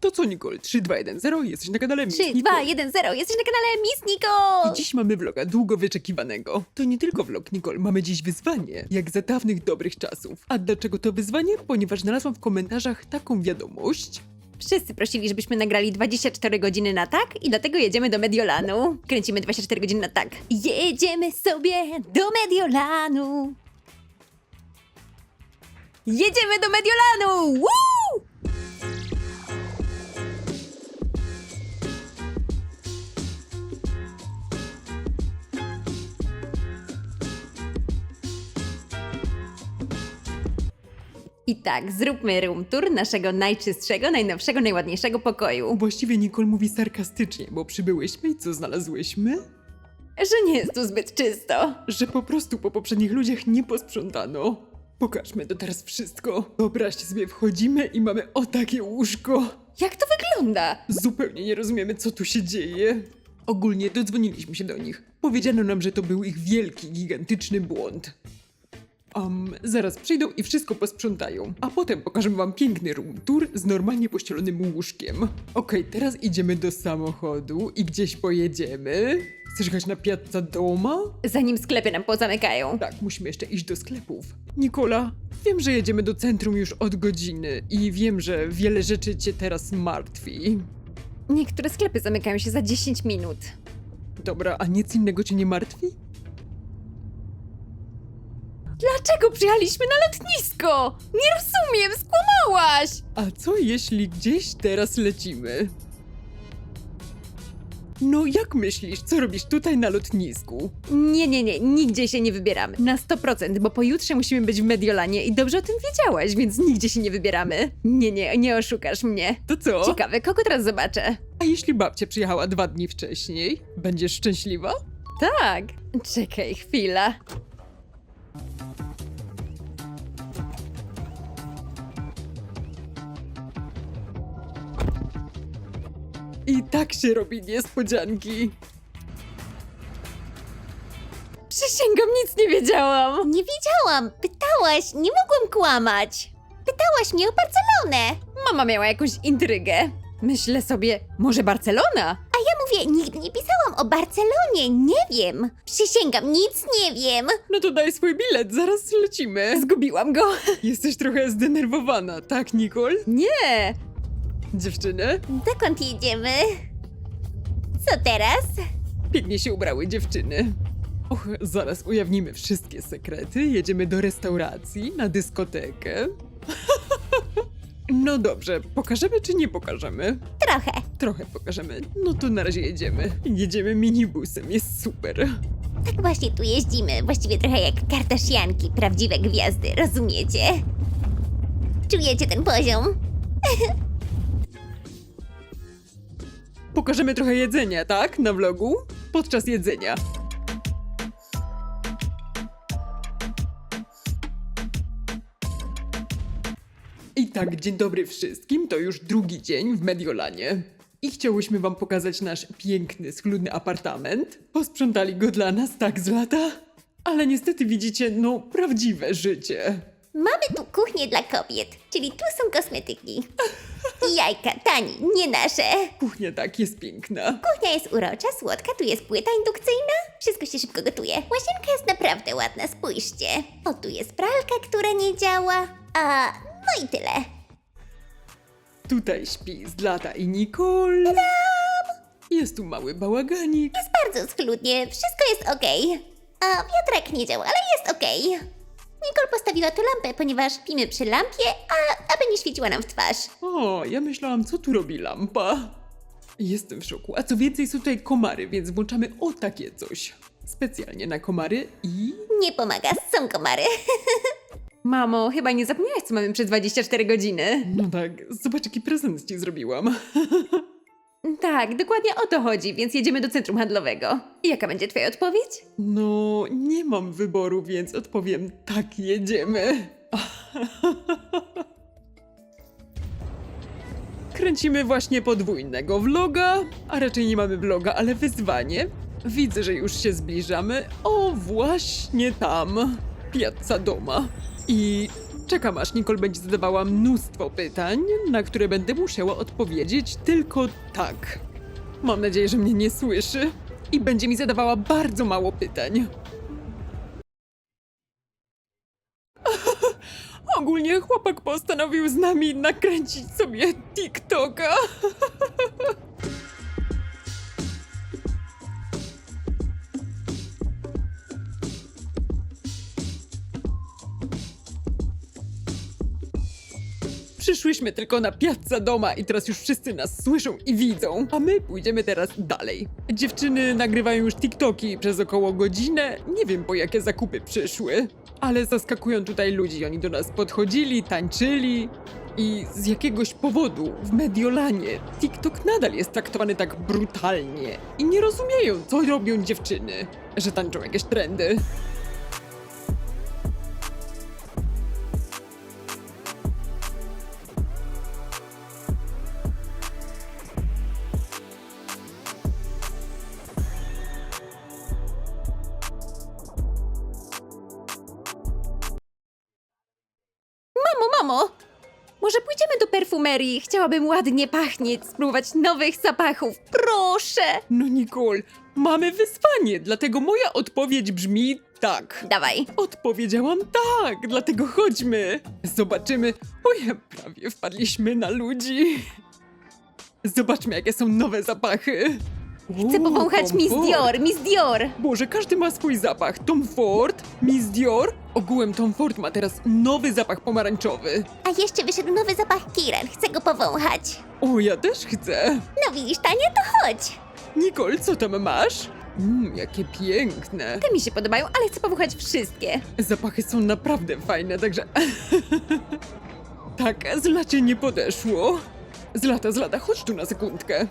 To co, Nicole? 3, 2, 1, 0, jesteś na kanale Miss 3, Nicole. 2, 1, 0. Jesteś na kanale Miss I Nicole! dziś mamy vloga długo wyczekiwanego. To nie tylko vlog, Nicole, mamy dziś wyzwanie, jak za dawnych dobrych czasów. A dlaczego to wyzwanie? Ponieważ znalazłam w komentarzach taką wiadomość. Wszyscy prosili, żebyśmy nagrali 24 godziny na tak i dlatego jedziemy do Mediolanu. Kręcimy 24 godziny na tak. Jedziemy sobie do Mediolanu! Jedziemy do Mediolanu! Woo! I tak, zróbmy room tour naszego najczystszego, najnowszego, najładniejszego pokoju. Właściwie Nicole mówi sarkastycznie, bo przybyłyśmy i co znalazłyśmy? Że nie jest tu zbyt czysto. Że po prostu po poprzednich ludziach nie posprzątano. Pokażmy to teraz wszystko. Wyobraźcie sobie, wchodzimy i mamy o takie łóżko. Jak to wygląda? Zupełnie nie rozumiemy, co tu się dzieje. Ogólnie dodzwoniliśmy się do nich. Powiedziano nam, że to był ich wielki, gigantyczny błąd. Um, zaraz przyjdą i wszystko posprzątają, a potem pokażemy wam piękny room tour z normalnie pościelonym łóżkiem. Okej, teraz idziemy do samochodu i gdzieś pojedziemy. Chcesz jechać na Piazza Doma? Zanim sklepy nam pozamykają. Tak, musimy jeszcze iść do sklepów. Nikola, wiem, że jedziemy do centrum już od godziny i wiem, że wiele rzeczy cię teraz martwi. Niektóre sklepy zamykają się za 10 minut. Dobra, a nic innego cię nie martwi? Dlaczego przyjechaliśmy na lotnisko? Nie rozumiem, skłamałaś! A co jeśli gdzieś teraz lecimy? No jak myślisz, co robisz tutaj na lotnisku? Nie, nie, nie, nigdzie się nie wybieramy. Na 100%, bo pojutrze musimy być w Mediolanie i dobrze o tym wiedziałaś, więc nigdzie się nie wybieramy. Nie, nie, nie oszukasz mnie. To co? Ciekawe, kogo teraz zobaczę? A jeśli babcia przyjechała dwa dni wcześniej? Będziesz szczęśliwa? Tak. Czekaj, chwila. I tak się robi niespodzianki. Przysięgam, nic nie wiedziałam. Nie wiedziałam. Pytałaś, nie mogłem kłamać. Pytałaś mnie o Barcelonę. Mama miała jakąś intrygę. Myślę sobie, może Barcelona? A ja mówię, nigdy nie pisałam o Barcelonie, nie wiem. Przysięgam, nic nie wiem. No to daj swój bilet, zaraz lecimy. Zgubiłam go. Jesteś trochę zdenerwowana, tak Nicole? Nie. Dziewczyny? Dokąd jedziemy? Co teraz? Pięknie się ubrały dziewczyny. Och, zaraz ujawnimy wszystkie sekrety. Jedziemy do restauracji, na dyskotekę. No dobrze, pokażemy czy nie pokażemy? Trochę. Trochę pokażemy. No to na razie jedziemy. Jedziemy minibusem, jest super. Tak właśnie tu jeździmy. Właściwie trochę jak Kardashianki, prawdziwe gwiazdy, rozumiecie? Czujecie ten poziom? Pokażemy trochę jedzenia, tak? Na vlogu? Podczas jedzenia. I tak, dzień dobry wszystkim. To już drugi dzień w Mediolanie. I chciałyśmy wam pokazać nasz piękny, schludny apartament. Posprzątali go dla nas tak z lata. Ale niestety widzicie, no, prawdziwe życie. Mamy tu kuchnię dla kobiet, czyli tu są kosmetyki. I jajka, tani, nie nasze. Kuchnia tak jest piękna. Kuchnia jest urocza, słodka, tu jest płyta indukcyjna. Wszystko się szybko gotuje. Łazienka jest naprawdę ładna, spójrzcie. O, tu jest pralka, która nie działa. A, no i tyle. Tutaj śpi Zlata i Nicole. Jest tu mały bałaganik. Jest bardzo schludnie, wszystko jest okej. A wiatrak nie działa, ale jest okej. Nicole postawiła tu lampę, ponieważ pimy przy lampie, a aby nie świeciła nam w twarz. O, ja myślałam, co tu robi lampa. Jestem w szoku. A co więcej, są tutaj komary, więc włączamy o takie coś. Specjalnie na komary i... Nie pomaga, są komary. Mamo, chyba nie zapomniałaś, co mamy przez 24 godziny. No tak, zobacz, jaki prezent ci zrobiłam. Tak, dokładnie o to chodzi, więc jedziemy do centrum handlowego. Jaka będzie twoja odpowiedź? No, nie mam wyboru, więc odpowiem tak, jedziemy. Kręcimy właśnie podwójnego vloga, a raczej nie mamy vloga, ale wyzwanie. Widzę, że już się zbliżamy. O, właśnie tam. Piazza Doma. I Czekam aż Nicole będzie zadawała mnóstwo pytań, na które będę musiała odpowiedzieć tylko tak. Mam nadzieję, że mnie nie słyszy i będzie mi zadawała bardzo mało pytań. Ogólnie chłopak postanowił z nami nakręcić sobie TikToka. Przyszłyśmy tylko na piazza doma i teraz już wszyscy nas słyszą i widzą, a my pójdziemy teraz dalej. Dziewczyny nagrywają już TikToki przez około godzinę, nie wiem po jakie zakupy przyszły, ale zaskakują tutaj ludzi. Oni do nas podchodzili, tańczyli i z jakiegoś powodu w Mediolanie TikTok nadal jest traktowany tak brutalnie i nie rozumieją, co robią dziewczyny, że tańczą jakieś trendy. Chciałabym ładnie pachnieć, spróbować nowych zapachów. Proszę! No Nicole, mamy wyzwanie, dlatego moja odpowiedź brzmi tak. Dawaj. Odpowiedziałam tak, dlatego chodźmy. Zobaczymy. Oj, prawie wpadliśmy na ludzi. Zobaczmy, jakie są nowe zapachy. Chcę powąchać Miss Dior. Miss Dior! Boże, każdy ma swój zapach. Tom Ford, Miss Dior. Ogółem Tom Ford ma teraz nowy zapach pomarańczowy. A jeszcze wyszedł nowy zapach Kiran, chcę go powąchać. O, ja też chcę. No widzisz, Tania, to chodź. Nicole, co tam masz? Mmm, jakie piękne. Te mi się podobają, ale chcę powąchać wszystkie. Zapachy są naprawdę fajne, także. tak, z lacie nie podeszło. Z lata, z lata, chodź tu na sekundkę.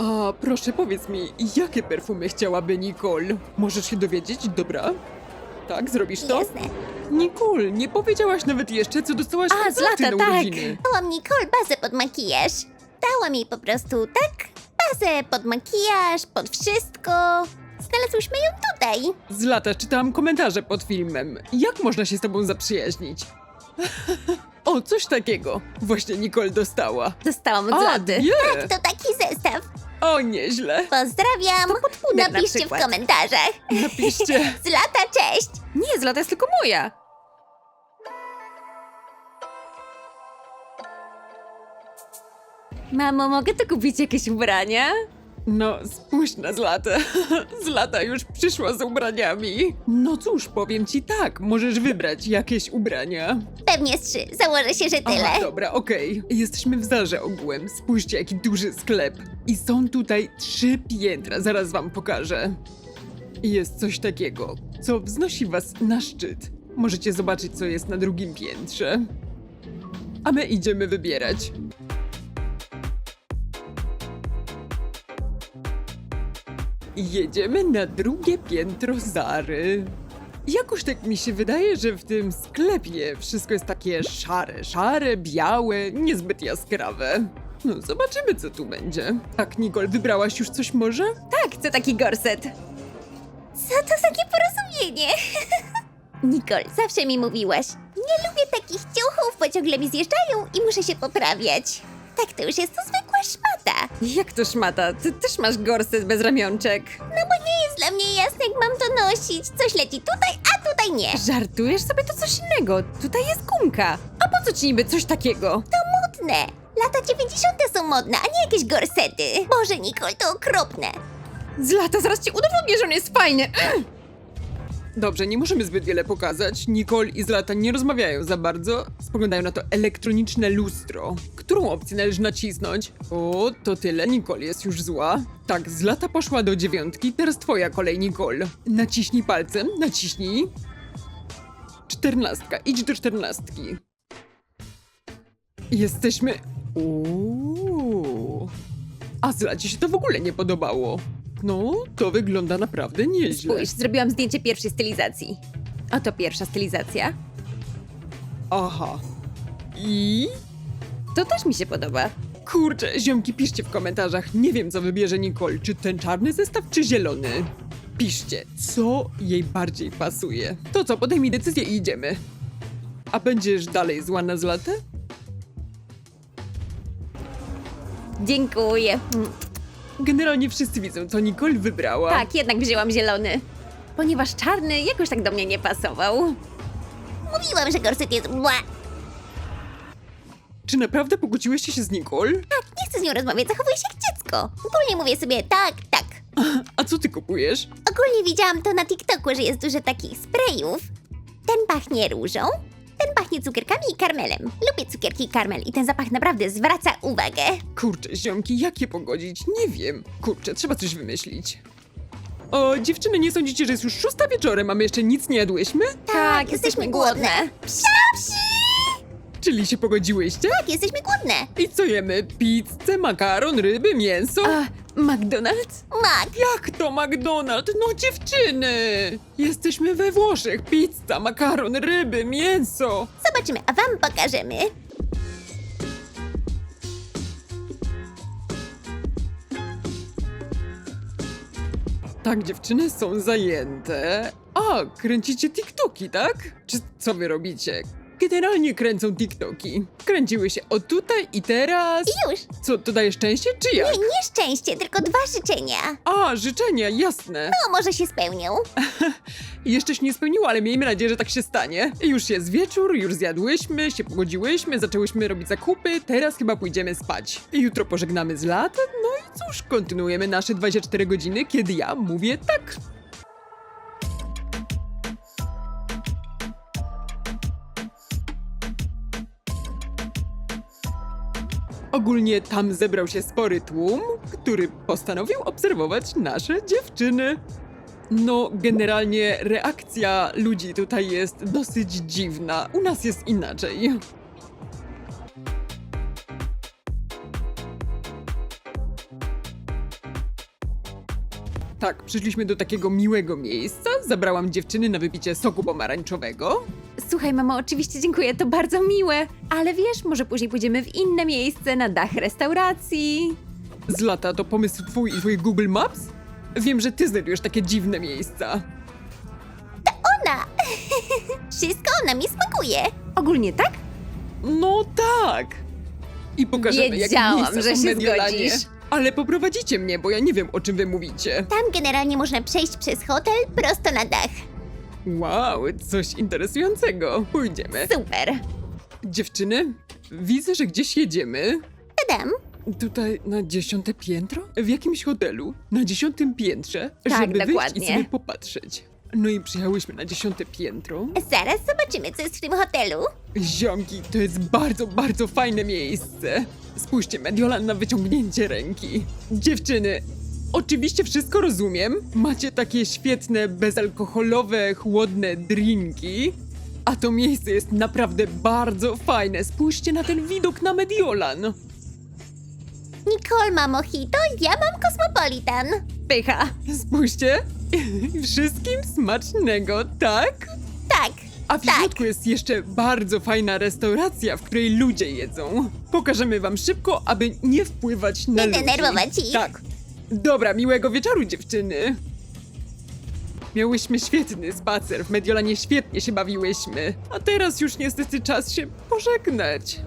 A proszę powiedz mi, jakie perfumy chciałaby Nicole? Możesz się dowiedzieć, dobra? Tak, zrobisz to? Jasne. Nicole, nie powiedziałaś nawet jeszcze, co dostałaś A, z laty lata, na tak. urodziny. Dałam Nicole bazę pod makijaż. Dałam jej po prostu, tak? Bazę pod makijaż, pod wszystko. Znalazłyśmy ją tutaj. Z lata czytałam komentarze pod filmem. Jak można się z tobą zaprzyjaźnić? o, coś takiego. Właśnie Nicole dostała. Dostałam od A, lady. dwie. To taki zestaw. O, nieźle. Pozdrawiam. na Napiszcie w przykład. komentarzach. Napiszcie. Z lata, cześć. Nie, z lata jest tylko moja. Mamo, mogę tu kupić jakieś ubrania? No, spójrz na Zlatę. Zlata już przyszła z ubraniami. No cóż, powiem ci tak, możesz wybrać jakieś ubrania. Pewnie z trzy. Założę się, że tyle. Aha, dobra, okej. Jesteśmy w Zarze ogółem. Spójrzcie, jaki duży sklep. I są tutaj trzy piętra, zaraz wam pokażę. Jest coś takiego, co wznosi was na szczyt. Możecie zobaczyć, co jest na drugim piętrze. A my idziemy wybierać. Jedziemy na drugie piętro Zary. Jakoś tak mi się wydaje, że w tym sklepie wszystko jest takie szare, szare, białe, niezbyt jaskrawe. No, zobaczymy, co tu będzie. Tak, Nicole, wybrałaś już coś może? Tak, chcę taki gorset. Co to za nieporozumienie? Nicole, zawsze mi mówiłaś. Nie lubię takich ciuchów, bo ciągle mi zjeżdżają i muszę się poprawiać. Tak, to już jest to zwykła szmata. Jak to szmata? Ty też masz gorset bez ramionczek. No bo nie jest dla mnie jasne, jak mam to nosić. Coś leci tutaj, a tutaj nie. Żartujesz sobie to coś innego. Tutaj jest gumka. A po co ci niby coś takiego? Modne. Lata 90. są modne, a nie jakieś gorsety. Boże, Nicole, to okropne. Z lata zaraz ci udowodnię, że on jest fajny. Dobrze, nie możemy zbyt wiele pokazać. Nicole i Zlata nie rozmawiają za bardzo. Spoglądają na to elektroniczne lustro. Którą opcję należy nacisnąć? O, to tyle. Nicole jest już zła. Tak, Zlata poszła do dziewiątki, teraz twoja kolej, Nicole. Naciśnij palcem, naciśnij. Czternastka, idź do czternastki. Jesteśmy... Uuu. A Zlacie się to w ogóle nie podobało. No, to wygląda naprawdę nieźle. Spójrz, zrobiłam zdjęcie pierwszej stylizacji. A to pierwsza stylizacja. Aha. I? To też mi się podoba. Kurczę, ziomki, piszcie w komentarzach. Nie wiem, co wybierze Nicole. Czy ten czarny zestaw, czy zielony? Piszcie, co jej bardziej pasuje. To co, podejmij decyzję i idziemy. A będziesz dalej zła na Zlatę? Dziękuję. Generalnie wszyscy widzą, co Nicole wybrała. Tak, jednak wzięłam zielony. Ponieważ czarny jakoś tak do mnie nie pasował. Mówiłam, że gorset jest... Bła. Czy naprawdę pokłóciłyście się z Nicole? Tak, nie chcę z nią rozmawiać, zachowuję się jak dziecko. Ogólnie mówię sobie tak, tak. A co ty kupujesz? Ogólnie widziałam to na TikToku, że jest dużo takich sprayów. Ten pachnie różą, ten pachnie cukierkami i karmelem. Lubię cukierki i karmel i ten zapach naprawdę zwraca uwagę. Kurczę, ziomki, jak je pogodzić? Nie wiem. Kurczę, trzeba coś wymyślić. O, dziewczyny, nie sądzicie, że jest już szósta wieczorem, a my jeszcze nic nie jadłyśmy? Tak, jesteśmy głodne. Psia, psi! Czyli się pogodziłyście? Tak, jesteśmy głodne. I co jemy? Pizzę, makaron, ryby, mięso? A, McDonald's? Mak, Jak to McDonald's? No dziewczyny! Jesteśmy we Włoszech. Pizza, makaron, ryby, mięso. zobaczymy, a wam pokażemy. Tak, dziewczyny są zajęte. A, kręcicie TikToki, tak? Czy co wy robicie? Generalnie kręcą TikToki. Kręciły się o tutaj i teraz. I już. Co, to daje szczęście, czy jak? Nie, nie szczęście, tylko dwa życzenia. A, życzenia, jasne. No, może się spełnią. Jeszcze się nie spełniło, ale miejmy nadzieję, że tak się stanie. Już jest wieczór, już zjadłyśmy, się pogodziłyśmy, zaczęłyśmy robić zakupy, teraz chyba pójdziemy spać. Jutro pożegnamy z latem, no i cóż, kontynuujemy nasze 24 godziny, kiedy ja mówię tak. Ogólnie tam zebrał się spory tłum, który postanowił obserwować nasze dziewczyny. No, generalnie reakcja ludzi tutaj jest dosyć dziwna. U nas jest inaczej. Tak, przyszliśmy do takiego miłego miejsca. Zabrałam dziewczyny na wypicie soku pomarańczowego. Słuchaj, mamo, oczywiście dziękuję, to bardzo miłe. Ale wiesz, może później pójdziemy w inne miejsce, na dach restauracji. Z lata to pomysł twój i twój Google Maps? Wiem, że ty znajdujesz takie dziwne miejsca. Ona. Wszystko ona mi smakuje. Ogólnie tak? No tak! I pokażemy, jakie Wiedziałam, miejsca że są w się Mediolanie. zgodzisz. Ale poprowadzicie mnie, bo ja nie wiem, o czym wy mówicie. Tam generalnie można przejść przez hotel prosto na dach. Wow, coś interesującego. Pójdziemy. Super. Dziewczyny, widzę, że gdzieś jedziemy. Tadam. Tutaj na dziesiąte piętro? W jakimś hotelu? Na dziesiątym piętrze? Tak, żeby wyjść dokładnie. i sobie popatrzeć. No i przyjechałyśmy na dziesiąte piętro. Zaraz zobaczymy, co jest w tym hotelu. Ziomki, to jest bardzo, bardzo fajne miejsce. Spójrzcie, Mediolan na wyciągnięcie ręki. Dziewczyny, oczywiście wszystko rozumiem. Macie takie świetne, bezalkoholowe, chłodne drinki. A to miejsce jest naprawdę bardzo fajne. Spójrzcie na ten widok na Mediolan. Nicole ma mojito, ja mam kosmopolitan. Pycha. Spójrzcie. Wszystkim smacznego, tak? Tak, A w tak. środku jest jeszcze bardzo fajna restauracja, w której ludzie jedzą. Pokażemy wam szybko, aby nie wpływać na Nie ludzi. denerwować ich. Tak. Dobra, miłego wieczoru, dziewczyny. Miałyśmy świetny spacer, w Mediolanie świetnie się bawiłyśmy. A teraz już niestety czas się pożegnać.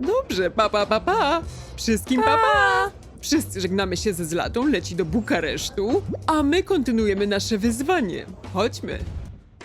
Dobrze, pa pa pa pa. Wszystkim pa pa. Wszyscy żegnamy się ze Zlatą, leci do Bukaresztu, a my kontynuujemy nasze wyzwanie. Chodźmy.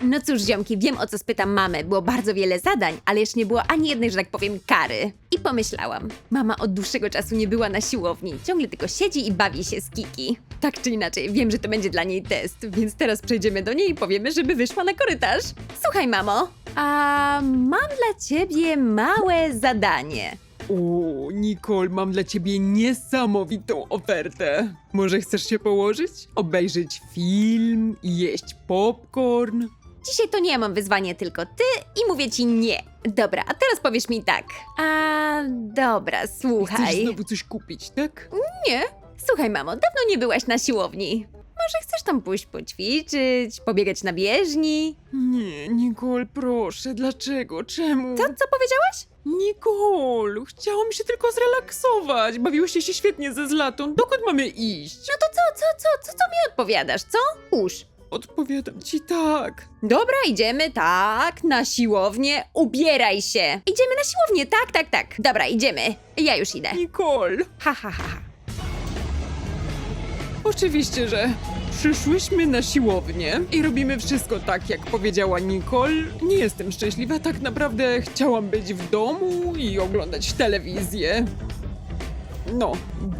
No cóż, ziomki, wiem o co spytam mamy. Było bardzo wiele zadań, ale jeszcze nie było ani jednej, że tak powiem, kary. I pomyślałam, mama od dłuższego czasu nie była na siłowni. Ciągle tylko siedzi i bawi się z Kiki. Tak czy inaczej, wiem, że to będzie dla niej test, więc teraz przejdziemy do niej i powiemy, żeby wyszła na korytarz. Słuchaj, mamo, a mam dla ciebie małe zadanie. O, Nicole, mam dla ciebie niesamowitą ofertę. Może chcesz się położyć? Obejrzeć film? Jeść popcorn? Dzisiaj to nie mam wyzwanie, tylko ty i mówię ci nie. Dobra, a teraz powiesz mi tak. A dobra, słuchaj. Chcesz znowu coś kupić, tak? Nie? Słuchaj, mamo, dawno nie byłaś na siłowni. Może chcesz tam pójść poćwiczyć, pobiegać na bieżni? Nie, Nicole, proszę, dlaczego? Czemu? Co, co powiedziałaś? Nicole, chciałam się tylko zrelaksować. Bawiłyście się świetnie ze Zlatą. Dokąd mamy iść? No to co, co, co, co, co mi odpowiadasz, co? Uż. Odpowiadam ci tak. Dobra, idziemy, tak, na siłownię, ubieraj się. Idziemy na siłownię, tak, tak, tak. Dobra, idziemy. Ja już idę. Nicole, Ha, ha, ha, ha. oczywiście, że przyszłyśmy na siłownię i robimy wszystko tak, jak powiedziała Nicole. Nie jestem szczęśliwa, tak naprawdę chciałam być w domu i oglądać telewizję. No,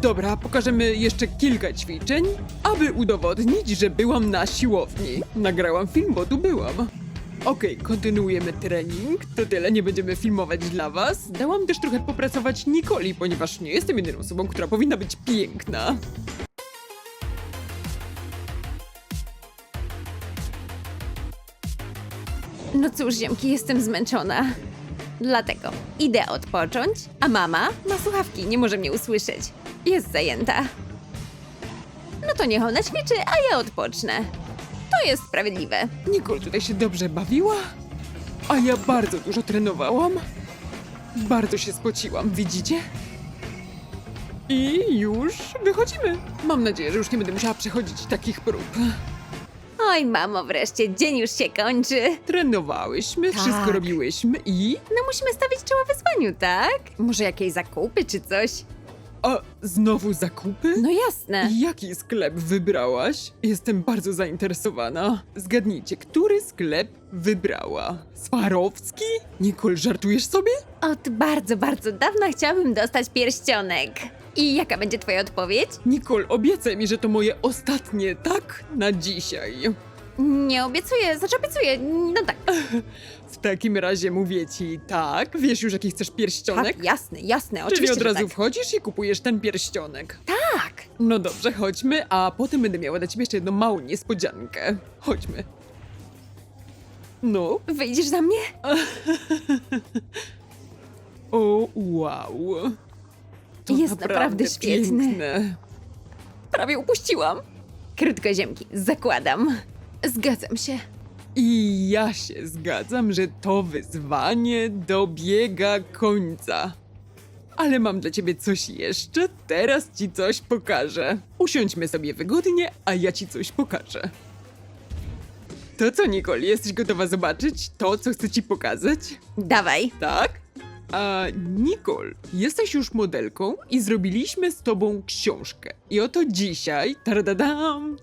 dobra, pokażemy jeszcze kilka ćwiczeń, aby udowodnić, że byłam na siłowni. Nagrałam film, bo tu byłam. Okej, kontynuujemy trening. To tyle, nie będziemy filmować dla was. Dałam też trochę popracować Nikoli, ponieważ nie jestem jedyną osobą, która powinna być piękna. No cóż, ziemki, jestem zmęczona. Dlatego idę odpocząć, a mama ma słuchawki, nie może mnie usłyszeć. Jest zajęta. No to niech ona ćwiczy, a ja odpocznę. To jest sprawiedliwe. Nicole tutaj się dobrze bawiła, a ja bardzo dużo trenowałam. Bardzo się spociłam, widzicie? I już wychodzimy. Mam nadzieję, że już nie będę musiała przechodzić takich prób. Oj, mamo, wreszcie dzień już się kończy. Trenowałyśmy, Tak. wszystko robiłyśmy i... No musimy stawić czoła wyzwaniu, tak? Może jakieś zakupy czy coś? A znowu zakupy? No jasne. Jaki sklep wybrałaś? Jestem bardzo zainteresowana. Zgadnijcie, który sklep wybrała? Swarowski? Nicole, żartujesz sobie? Od bardzo, bardzo dawna chciałabym dostać pierścionek. I jaka będzie twoja odpowiedź? Nicole, obiecaj mi, że to moje ostatnie tak na dzisiaj. Nie obiecuję, znaczy obiecuję, no tak. W takim razie mówię ci tak. Wiesz już, jaki chcesz pierścionek? Tak, jasne, jasne, Czyli oczywiście, od że razu tak. wchodzisz i kupujesz ten pierścionek. Tak. No dobrze, chodźmy, a potem będę miała dla ciebie jeszcze jedną małą niespodziankę. Chodźmy. No. Wyjdziesz za mnie? O, wow. To Jest naprawdę świetny. piękne. Prawie upuściłam. Krótko ziemki, zakładam. Zgadzam się. I ja się zgadzam, że to wyzwanie dobiega końca. Ale mam dla ciebie coś jeszcze. Teraz ci coś pokażę. Usiądźmy sobie wygodnie, a ja ci coś pokażę. To co, Nicole, jesteś gotowa zobaczyć to, co chcę ci pokazać? Dawaj. Tak? A Nicole, jesteś już modelką i zrobiliśmy z tobą książkę. I oto dzisiaj, taradadam,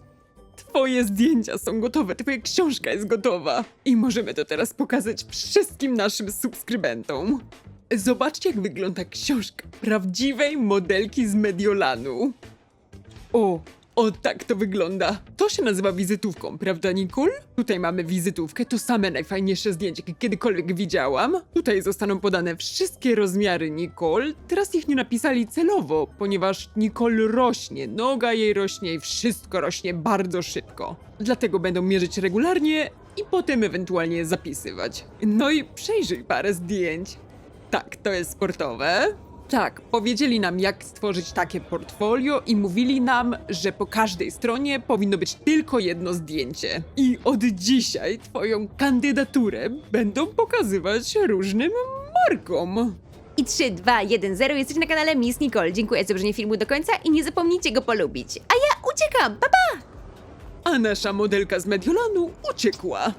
twoje zdjęcia są gotowe, twoja książka jest gotowa. I możemy to teraz pokazać wszystkim naszym subskrybentom. Zobaczcie, jak wygląda książka prawdziwej modelki z Mediolanu. O, o tak to wygląda. To się nazywa wizytówką, prawda Nicole? Tutaj mamy wizytówkę, to same najfajniejsze zdjęcia, jakie kiedykolwiek widziałam. Tutaj zostaną podane wszystkie rozmiary Nicole. Teraz ich nie napisali celowo, ponieważ Nicole rośnie, noga jej rośnie i wszystko rośnie bardzo szybko. Dlatego będą mierzyć regularnie i potem ewentualnie zapisywać. No i przejrzyj parę zdjęć. Tak, to jest sportowe. Tak, powiedzieli nam, jak stworzyć takie portfolio i mówili nam, że po każdej stronie powinno być tylko jedno zdjęcie. I od dzisiaj twoją kandydaturę będą pokazywać różnym markom. I 3, 2, 1, 0 jesteś na kanale Miss Nicole. Dziękuję za obejrzenie filmu do końca i nie zapomnijcie go polubić. A ja uciekam, pa pa! A nasza modelka z Mediolanu uciekła.